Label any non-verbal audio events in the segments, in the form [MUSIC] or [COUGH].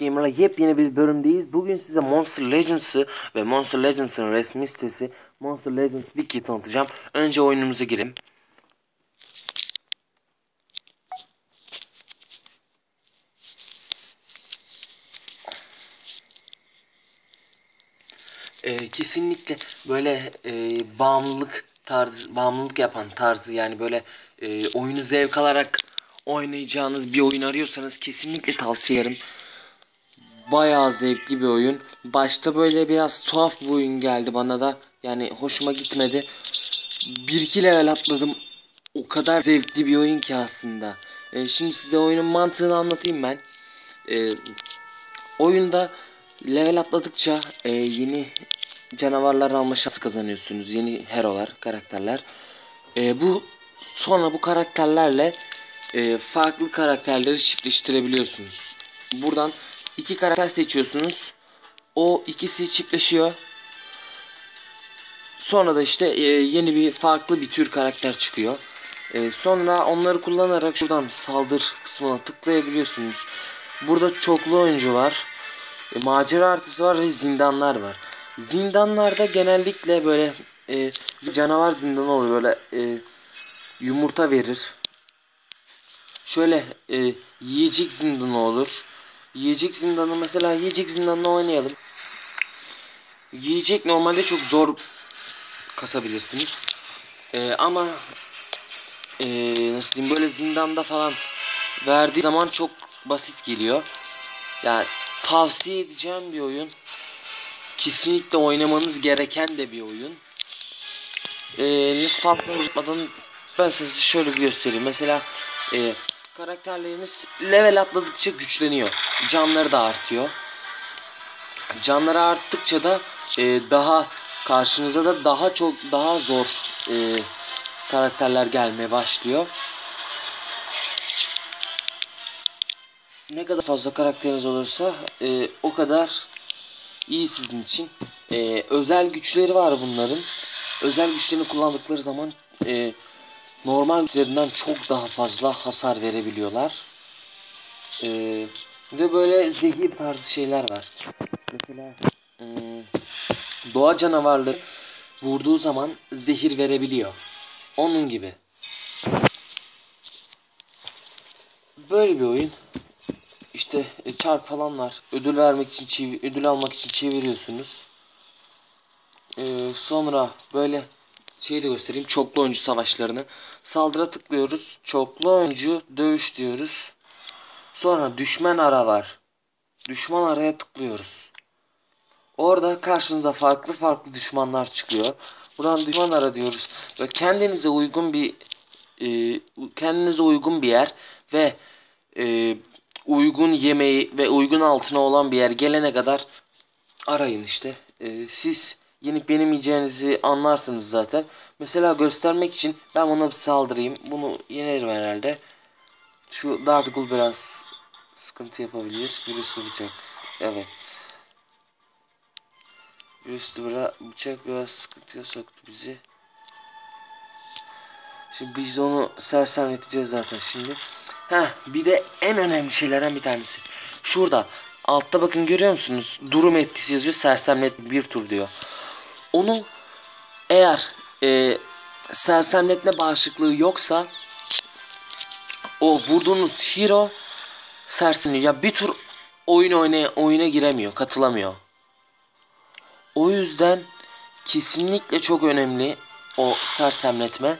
Gamer'la yepyeni bir bölümdeyiz. Bugün size Monster Legends'ı ve Monster Legends'ın resmi sitesi Monster Legends Wiki'yi tanıtacağım. Önce oyunumuza girelim. Ee, kesinlikle böyle e, bağımlılık tarzı, bağımlılık yapan tarzı yani böyle e, oyunu zevk alarak oynayacağınız bir oyun arıyorsanız kesinlikle tavsiye ederim. Bayağı zevkli bir oyun. Başta böyle biraz tuhaf bir oyun geldi bana da. Yani hoşuma gitmedi. Bir iki level atladım. O kadar zevkli bir oyun ki aslında. E, şimdi size oyunun mantığını anlatayım ben. E, oyunda level atladıkça e, yeni canavarlar alma şansı kazanıyorsunuz. Yeni herolar, karakterler. E, bu sonra bu karakterlerle e, farklı karakterleri çiftleştirebiliyorsunuz. Buradan iki karakter seçiyorsunuz. O ikisi çiftleşiyor. Sonra da işte e, yeni bir farklı bir tür karakter çıkıyor. E, sonra onları kullanarak şuradan saldır kısmına tıklayabiliyorsunuz. Burada çoklu oyuncu var. E, macera artısı var ve zindanlar var. Zindanlarda genellikle böyle e, canavar zindanı oluyor. Böyle e, yumurta verir. Şöyle e, yiyecek zindanı olur. Yiyecek zindanı mesela yiyecek zindanını oynayalım. Yiyecek normalde çok zor kasabilirsiniz. E, ama e, nasıl diyeyim böyle zindanda falan verdiği zaman çok basit geliyor. Yani tavsiye edeceğim bir oyun. Kesinlikle oynamanız gereken de bir oyun. Ee, fazla uzatmadan ben size şöyle bir göstereyim. Mesela e, karakterleriniz level atladıkça güçleniyor. Canları da artıyor. Canları arttıkça da e, daha karşınıza da daha çok daha zor e, karakterler gelmeye başlıyor. Ne kadar fazla karakteriniz olursa e, o kadar iyi sizin için. E, özel güçleri var bunların. Özel güçlerini kullandıkları zaman e, normal güçlerinden çok daha fazla hasar verebiliyorlar. Ee, ve böyle zehir tarzı şeyler var. Mesela hmm, doğa canavarları vurduğu zaman zehir verebiliyor. Onun gibi. Böyle bir oyun. İşte e, çarp falan var. Ödül vermek için ödül almak için çeviriyorsunuz. Ee, sonra böyle şeyi de göstereyim. Çoklu oyuncu savaşlarını. Saldıra tıklıyoruz. Çoklu oyuncu dövüş diyoruz. Sonra düşman ara var. Düşman araya tıklıyoruz. Orada karşınıza farklı farklı düşmanlar çıkıyor. Buradan düşman ara diyoruz. Ve kendinize uygun bir e, kendinize uygun bir yer ve e, uygun yemeği ve uygun altına olan bir yer gelene kadar arayın işte. E, siz yenip yenemeyeceğinizi anlarsınız zaten. Mesela göstermek için ben buna bir saldırayım. Bunu yenerim herhalde. Şu Dartgul biraz sıkıntı yapabilir. Virüslü bıçak. Evet. Virüslü bıçak biraz sıkıntıya soktu bizi. Şimdi biz onu sersemleteceğiz zaten şimdi. Ha bir de en önemli şeylerden bir tanesi. Şurada altta bakın görüyor musunuz? Durum etkisi yazıyor. Sersemlet bir tur diyor. Onu eğer e, sersemletme bağışıklığı yoksa o vurduğunuz hero sersemliyor. Ya bir tur oyun oynaya oyuna giremiyor, katılamıyor. O yüzden kesinlikle çok önemli o sersemletme.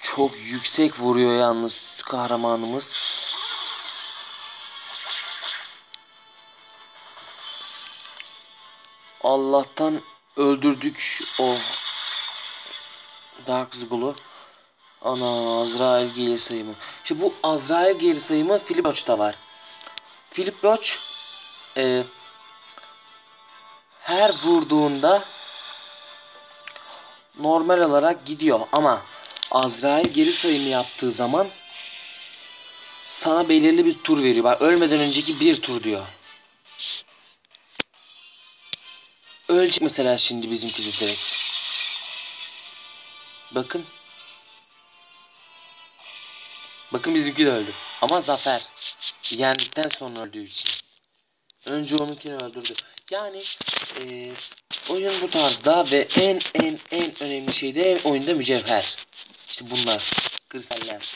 Çok yüksek vuruyor yalnız kahramanımız. Allah'tan öldürdük o Dark Zgul'u. Ana Azrail geri sayımı. İşte bu Azrail geri sayımı Philip Roach'ta var. Philip Roach e, her vurduğunda normal olarak gidiyor ama Azrail geri sayımı yaptığı zaman sana belirli bir tur veriyor. Bak ölmeden önceki bir tur diyor. Ölecek mesela şimdi bizimki de direkt. Bakın. Bakın bizimki de öldü. Ama zafer. Yendikten sonra öldüğü için. Önce onunkini öldürdü. Yani e, oyun bu tarzda ve en en en önemli şey de oyunda mücevher. İşte bunlar. Kristaller.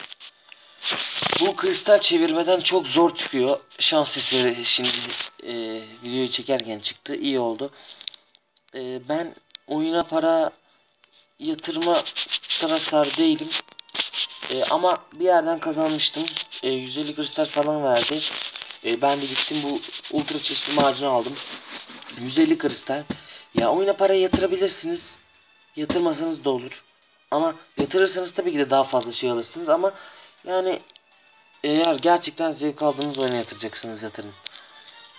Bu kristal çevirmeden çok zor çıkıyor. Şans eseri şimdi e, videoyu çekerken çıktı. İyi oldu. E, ben oyuna para yatırma taraftar değilim. E, ama bir yerden kazanmıştım. E, 150 kristal falan verdi. E, ben de gittim bu ultra çeşitli macunu aldım. 150 kristal. Ya oyuna para yatırabilirsiniz. Yatırmasanız da olur. Ama yatırırsanız tabii ki de daha fazla şey alırsınız ama yani eğer gerçekten zevk aldığınız oyuna yatıracaksınız yatırın.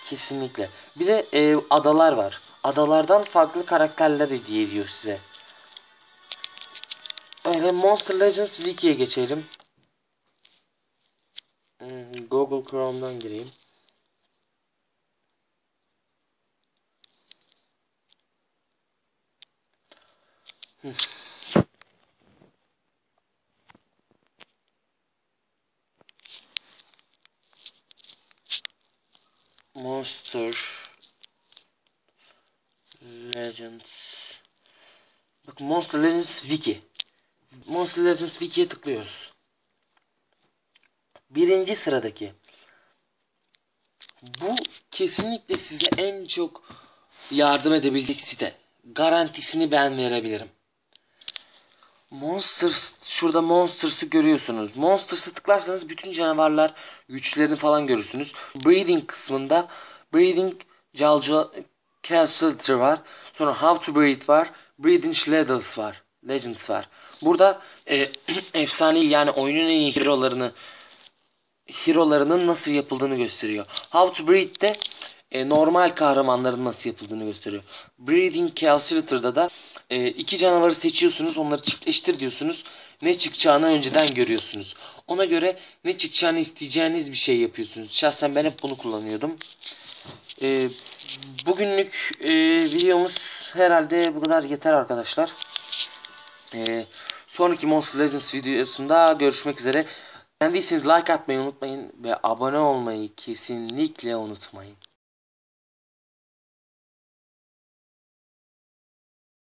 Kesinlikle. Bir de e, adalar var. Adalardan farklı karakterler hediye ediyor size. Öyle Monster Legends Wiki'ye geçelim. Hmm, Google Chrome'dan gireyim. Monster Legends Bak Monster Legends Wiki Monster Legends Wiki'ye tıklıyoruz. Birinci sıradaki. Bu kesinlikle size en çok yardım edebilecek site. Garantisini ben verebilirim. Monsters şurada Monsters'ı görüyorsunuz. Monsters'ı tıklarsanız bütün canavarlar güçlerini falan görürsünüz. Breathing kısmında Breathing Jalja Calculator var. Sonra How to Breathe var. Breathing Legends var. Legends var. Burada e, [CLEARS THROAT] efsane yani oyunun en iyi hero'larını hero'larının nasıl yapıldığını gösteriyor. How to Breathe de e, normal kahramanların nasıl yapıldığını gösteriyor. Breathing Calculator'da da e, iki canavarı seçiyorsunuz. Onları çiftleştir diyorsunuz. Ne çıkacağını önceden görüyorsunuz. Ona göre ne çıkacağını isteyeceğiniz bir şey yapıyorsunuz. Şahsen ben hep bunu kullanıyordum. E, bugünlük e, videomuz herhalde bu kadar yeter arkadaşlar. E, sonraki Monster Legends videosunda görüşmek üzere. Beğendiyseniz like atmayı unutmayın ve abone olmayı kesinlikle unutmayın.